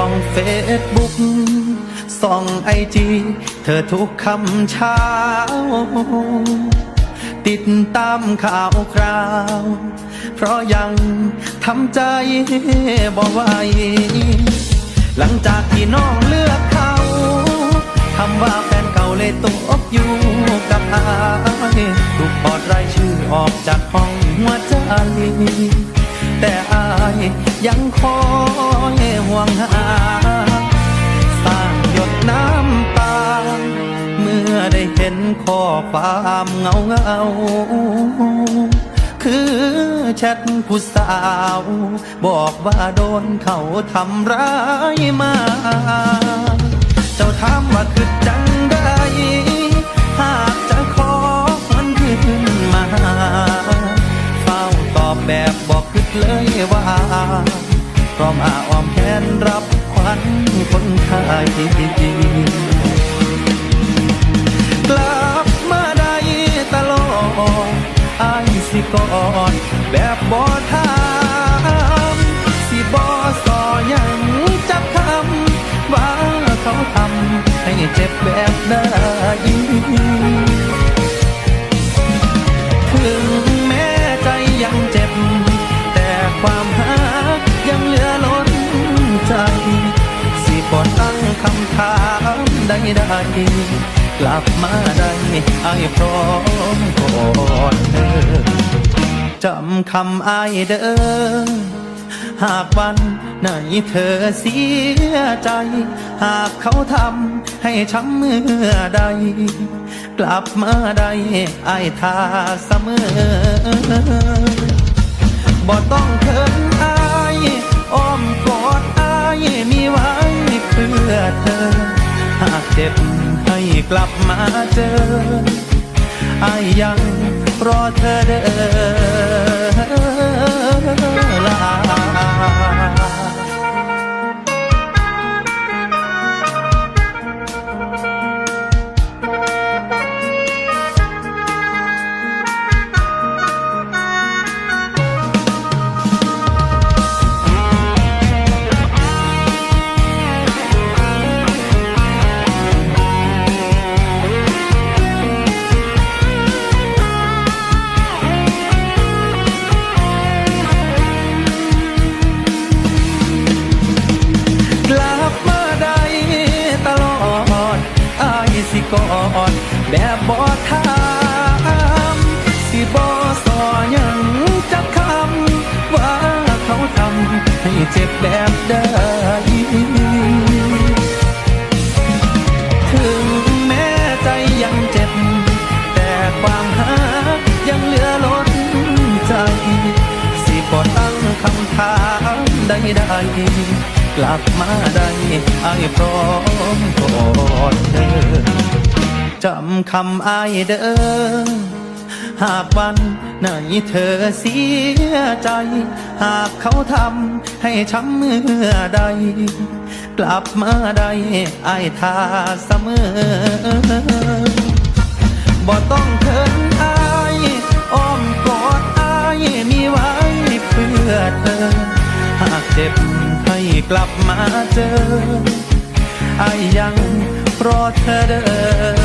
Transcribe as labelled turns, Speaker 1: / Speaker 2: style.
Speaker 1: ส่องเฟซบุ๊กส่องไอจีเธอทุกคำเช้า ติดตามข่าวคราว เพราะยังทำใจบ่ไหวหลังจากที่น้องเลือกเขาคำว่าแฟนเก่าเลยตกอยู่กับอายถูกปอดรายชื่อออกจากห้องหัวใจแต่อายยังคอ ห็นข้อความเงาเงาคือแชทผู้สาว บอกว่าโดนเขาทำร้ายมา เจ้าถามว่าคือจังได้หากจะขอมันขึ้นมาเฝ้าตอบแบบบอกคิดเลยว่าพร้อมอาออมแขนรับขวัญคนไทย ก่อดแบบบ่ถามสิบ่สอยังจับคำว่าเขาทำให้เจ็บแบบใดถึงแม้ใจยังเจ็บ แต่ความหักยังเหลือล้นใจ สิบอตั้งคำถามใดได้ กลับมาได้ไอ้พร้อมกอดเธอจำคำไอ้ายเด้อหากวันไหนเธอเสียใจ หากเขาทำให้ช้ำเมื่อใด กลับมาได้ไอ้ทาเสมอบ่ต้องเขินอายอ้อมกอดอายมีไว้เพื่อเธอ หากเจ็บ ไม่กลับมาเจออายยังรอเธอเด้อ บบบ่ถามสิบ่สอยังจักคำว่าเขาทำให้เจ็บแบบใดถึงแม้ใจยังเจ็บ แต่ความหักยังเหลือล้นใจ สิบ่ตั้งคำถามใดๆกลับมาได้ไอ้ายพร้อมกอดเธอ จำคำอ้ายเด้อหากวันไหนเธอเสียใจ หากเขาทำให้ช้ำเมื่อใด กลับมาได้ไอ้ายทาเสมอบ่ต้องเขินอายอ้อมกอดอายมีไว้เพื่อเธอ หากเจ็บให้กลับมาเจออายยังรอเธอเด้อ